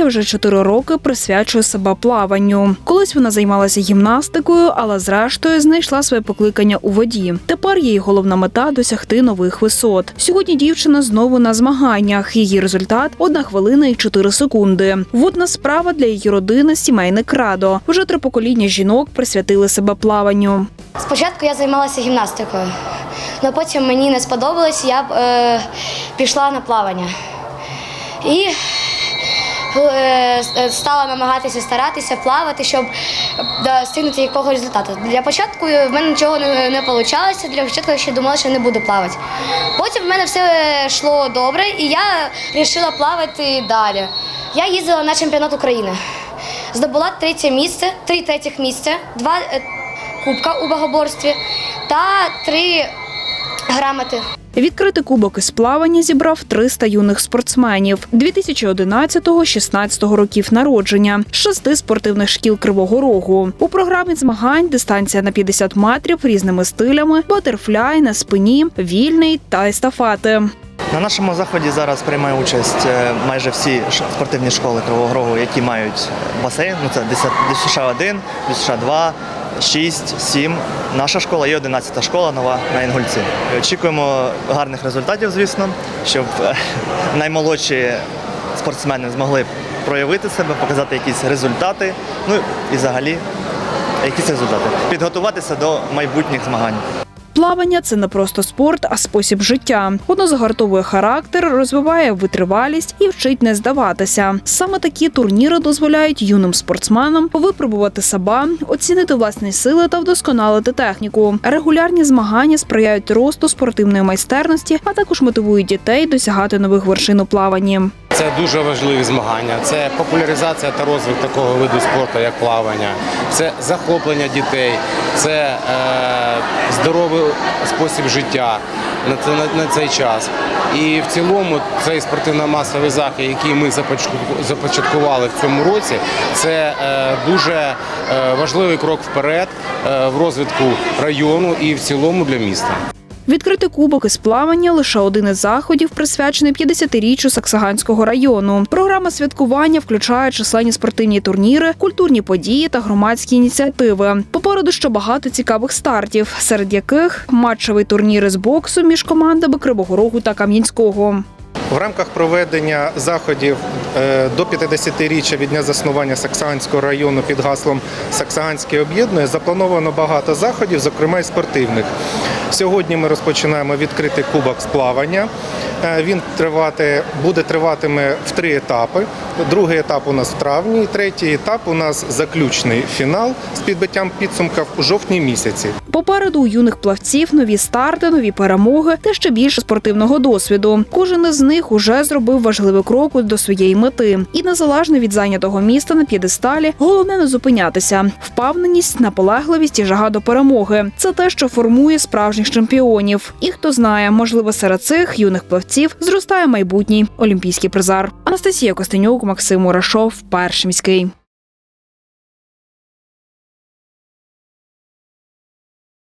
Анастасія вже чотири роки присвячує себе плаванню. Колись вона займалася гімнастикою, але зрештою знайшла своє покликання у воді. Тепер її головна мета досягти нових висот. Сьогодні дівчина знову на змаганнях. Її результат одна хвилина і 4 секунди. Водна справа для її родини сімейне крадо. Вже три покоління жінок присвятили себе плаванню. Спочатку я займалася гімнастикою, але потім мені не сподобалось, я е, пішла на плавання. І стала намагатися старатися плавати, щоб достигнути якогось результату. Для початку в мене нічого не, не вийшло, для початку я ще думала, що не буду плавати. Потім в мене все йшло добре, і я вирішила плавати далі. Я їздила на чемпіонат України. Здобула третє місце, три третіх місця, два е, кубка у багоборстві та три грамоти. Відкритий кубок із плавання зібрав 300 юних спортсменів 2011-16 років народження з шести спортивних шкіл Кривого Рогу. У програмі змагань дистанція на 50 метрів різними стилями, батерфляй на спині, вільний та естафети. На нашому заході зараз приймає участь е, майже всі спортивні школи Кривого Рогу, які мають басейн. Ну це ДСШ 1, ДСШ 2, 6, 7. Наша школа і 11 школа нова на Інгульці. Очікуємо гарних результатів, звісно, щоб е, наймолодші спортсмени змогли проявити себе, показати якісь результати. Ну і взагалі якісь результати. Підготуватися до майбутніх змагань. Плавання це не просто спорт, а спосіб життя. Воно загартовує характер, розвиває витривалість і вчить не здаватися. Саме такі турніри дозволяють юним спортсменам випробувати себе, оцінити власні сили та вдосконалити техніку. Регулярні змагання сприяють росту спортивної майстерності, а також мотивують дітей досягати нових вершин у плаванні. Це дуже важливі змагання. Це популяризація та розвиток такого виду спорту, як плавання, це захоплення дітей, це е, здоровий спосіб життя на, на, на цей час. І в цілому цей спортивно-масовий захід, який ми започаткували в цьому році, це е, дуже е, важливий крок вперед е, в розвитку району і в цілому для міста. Відкритий кубок із плавання лише один із заходів, присвячений 50-річчю Саксаганського району. Програма святкування включає численні спортивні турніри, культурні події та громадські ініціативи. Попереду ще багато цікавих стартів, серед яких матчевий турнір із боксу між командами Кривого Рогу та Кам'янського. В рамках проведення заходів е, до 50-річчя від дня заснування Саксаганського району під гаслом Саксаганське об'єднує заплановано багато заходів, зокрема і спортивних. Сьогодні ми розпочинаємо відкритий кубок з плавання. Е, Він тривати, буде триватиме в три етапи. Другий етап у нас в травні, третій етап у нас заключний фінал з підбиттям підсумків у жовтні місяці. Попереду у юних плавців нові старти, нові перемоги та ще більше спортивного досвіду. Кожен із них уже зробив важливий крок до своєї мети. І незалежно від зайнятого міста на п'єдесталі, головне не зупинятися. Впевненість, наполегливість і жага до перемоги це те, що формує справжніх чемпіонів. І хто знає, можливо, серед цих юних плавців зростає майбутній олімпійський призар. Анастасія Костенюк, Максим Мурашов, перший міський.